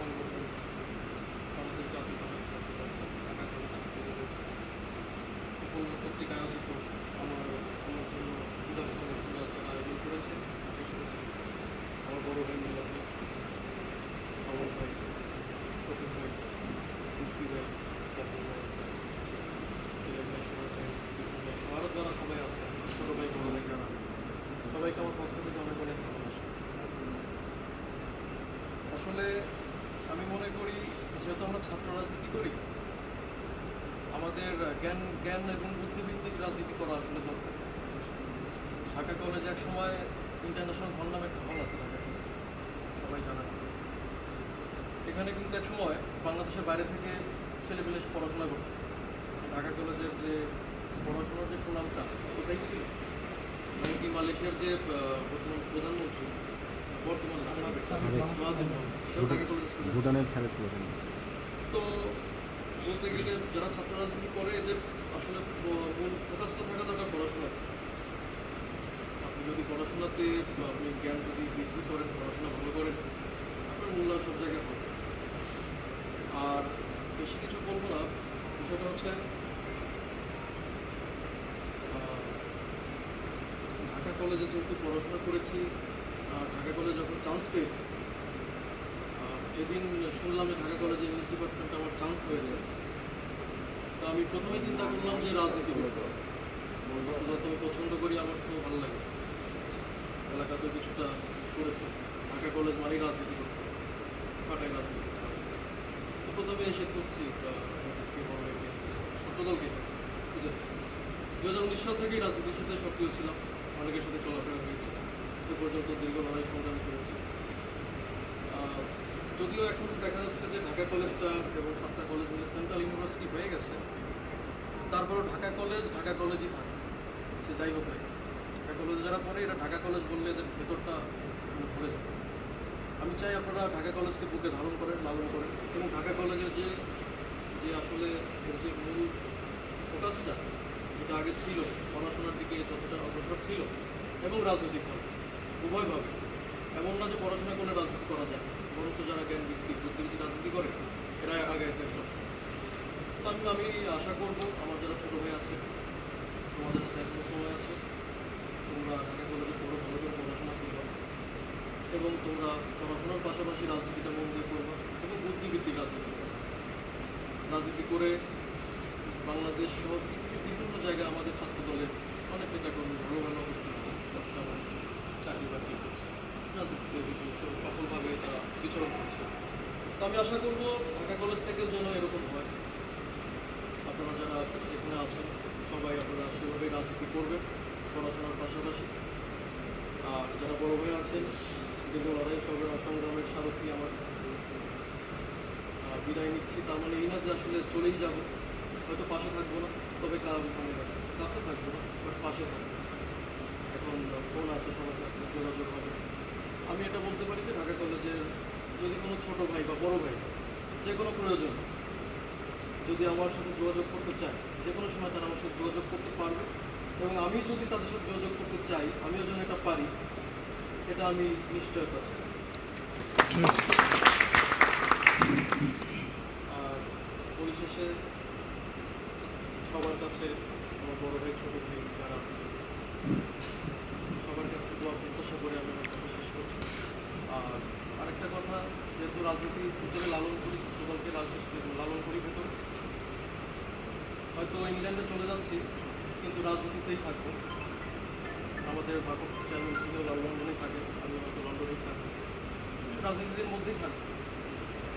সংগঠন আমাদের জাতীয় দলের উপল পত্রিকা আয়োজিত আমার আমার জন্য বিদর্শন যারা আয়োজন করেছে বিশেষ করে আমার বড় ভাই ভাই আমার ভাই সতীশ ভাই মুক্তি ভাই সাফির ভাই ভাই সুমন ভাই ভাই সবাই আছে ছোটো ভাই বড় ভাই যারা সবাইকে আমার পক্ষ থেকে অনেক অনেক ভালোবাসা আসলে আমি মনে করি যেহেতু আমরা ছাত্র রাজনীতি করি আমাদের জ্ঞান জ্ঞান এবং বুদ্ধিভিত্তিক রাজনীতি করা আসলে দরকার। ঢাকা কলেজ এক সময় ইন্টারন্যাশনাল হল নামে একটা হল আছে ঢাকা কলেজে সবাই জানেন। এখানে কিন্তু এক সময় বাংলাদেশের বাইরে থেকে ছেলেপেলে পড়াশোনা করতো। ঢাকা কলেজের যে পড়াশোনার যে সুনামটা ওটাই ছিল। এমনকি মালয়েশিয়ার যে বর্তমান প্রধানমন্ত্রী বর্তমান ভুটানের প্রধান তো বলতে গেলে যারা ছাত্র রাজনীতি করে এদের আসলে মূল ফোকাসটা থাকা দরকার পড়াশোনা। আপনি যদি পড়াশোনাতে আপনি জ্ঞান যদি বৃদ্ধি করেন পড়াশোনা ভালো করেন আপনার মূল্যায়ন সব জায়গায় হবে। আর বেশি কিছু বলব না বিষয়টা হচ্ছে ঢাকা কলেজে যেহেতু পড়াশোনা করেছি আর ঢাকা কলেজে যখন চান্স পেয়েছি যেদিন শুনলাম যে ঢাকা কলেজে ইংলিশ ডিপার্টমেন্টে আমার চান্স হয়েছে। তো আমি প্রথমেই চিন্তা করলাম যে রাজনীতি হবে যত আমি পছন্দ করি, আমার খুব ভালো লাগে। এলাকাতে কিছুটা করেছে। ঢাকা কলেজ মানেই রাজনীতি করতে ফাটাই রাজনীতি তো প্রথমে এসে করছি ছাত্রদলকে বুঝেছি দু হাজার উনিশ সাল থেকেই রাজনীতির সাথে সক্রিয় ছিলাম। অনেকের সাথে চলাফেরা হয়েছে। এ পর্যন্ত দীর্ঘ লড়াই সংগ্রাম করেছি। যদিও এখন দেখা যাচ্ছে যে ঢাকা কলেজটা এবং সাতটা কলেজ মিলে সেন্ট্রাল ইউনিভার্সিটি হয়ে গেছে, তারপরেও ঢাকা কলেজ ঢাকা কলেজই থাকে, সে যাই হোক ঢাকা কলেজে যারা পড়ে এটা ঢাকা কলেজ বললে এদের ভেতরটা মানে ভরে যাবে আমি চাই আপনারা ঢাকা কলেজকে বুকে ধারণ করেন, লালন করেন এবং ঢাকা কলেজের যে যে আসলে যে মূল ফোকাসটা যেটা আগে ছিল, পড়াশোনার দিকে যতটা অগ্রসর ছিল, এবং রাজনৈতিকভাবে, উভয়ভাবে, এমন না যে পড়াশোনা করে রাজনীতি করা যায়। বরঞ্চ যারা জ্ঞান ভিত্তিক বুদ্ধিভিত্তিক রাজনীতি করে, এরা আগে সব তো আমি আমি আশা করব আমার যারা ছোটো ভাই আছে, তোমাদের সাথে এখনও সময় আছে, তোমরা ঢাকা কলেজে পড়ো, ভালো করে পড়াশোনা করবা এবং তোমরা পড়াশোনার পাশাপাশি রাজনীতিটা মন দিয়ে করবা এবং বুদ্ধিভিত্তিক রাজনীতি করবা। রাজনীতি করে বাংলাদেশ সহ বিভিন্ন জায়গায় আমাদের ছাত্র দলের অনেক নেতাকর্মী ভালো ভালো অবস্থান আছে ব্যবসা বাণিজ্য চাকরি বাকরি করছে রাজনীতিতে বিভিন্ন স- সফলভাবে তারা বিচরণ করছে। তো আমি আশা করব ঢাকা কলেজ থেকেও যেন এরকম হয়। আপনারা যারা এখানে আছেন, সবাই আপনারা সেভাবে রাজনীতি করবেন, পড়াশোনার পাশাপাশি। আর যারা বড় ভাই আছেন, দীর্ঘ লড়াই সংগ্রাম- সংগ্রামের সারথি আমার। বিদায় নিচ্ছি, তার মানে এই না যে আসলে চলেই যাব, হয়তো পাশে থাকব না, তবে মানে কাছে থাকব না বাট পাশে থাকব। এখন ফোন আছে সবার কাছে, যোগাযোগ হবে। আমি এটা বলতে পারি যে ঢাকা কলেজের যদি কোনো ছোট ভাই বা বড় ভাই, যে কোনো প্রয়োজন, যদি আমার সাথে যোগাযোগ করতে চায়, যে কোনো সময় তারা আমার সাথে যোগাযোগ করতে পারবে। এবং আমি যদি তাদের সাথে যোগাযোগ করতে চাই, আমিও যেন এটা পারি, এটা আমি নিশ্চয়তা চাই আর পরিশেষে সবার কাছে আমার বড় ভাই, ছোট ভাই যারা সবার কাছে দোয়া, প্রত্যাশা করে আমি আমার শেষ করছি। আর যেহেতু রাজনীতির ভিতরে লালন করি ছোটদলকে রাজনীতি লালন করি ভিতরে। হয়তো ইংল্যান্ডে চলে যাচ্ছি, কিন্তু রাজনীতিতেই থাকব। আমাদের চ্যানেল তিনিও লন্ডনেই থাকে, আমি হয়তো লন্ডনেই থাকব। রাজনীতির মধ্যেই থাকব।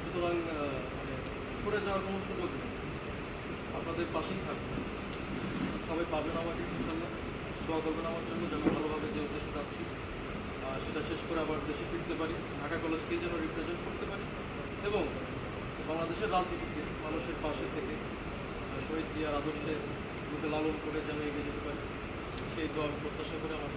সুতরাং মানে সরে যাওয়ার কোনো সুযোগ নেই। আপনাদের পাশেই থাকব। সবাই পাবেন আমাকে ইনশাল্লাহ। দোয়া করবেন আমার জন্য যেন ভালোভাবে যে উদ্দেশ্যে যাচ্ছি। সেটা শেষ করে আবার দেশে ফিরতে পারি। ঢাকা কলেজকেই যেন রিপ্রেজেন্ট এবং বাংলাদেশের রাজনীতিতে মানুষের পাশে থেকে শহীদ জিয়ার আদর্শের দুটো লালন করে যেন এগিয়ে যেতে পারে, সেই দল প্রত্যাশা করে, আমার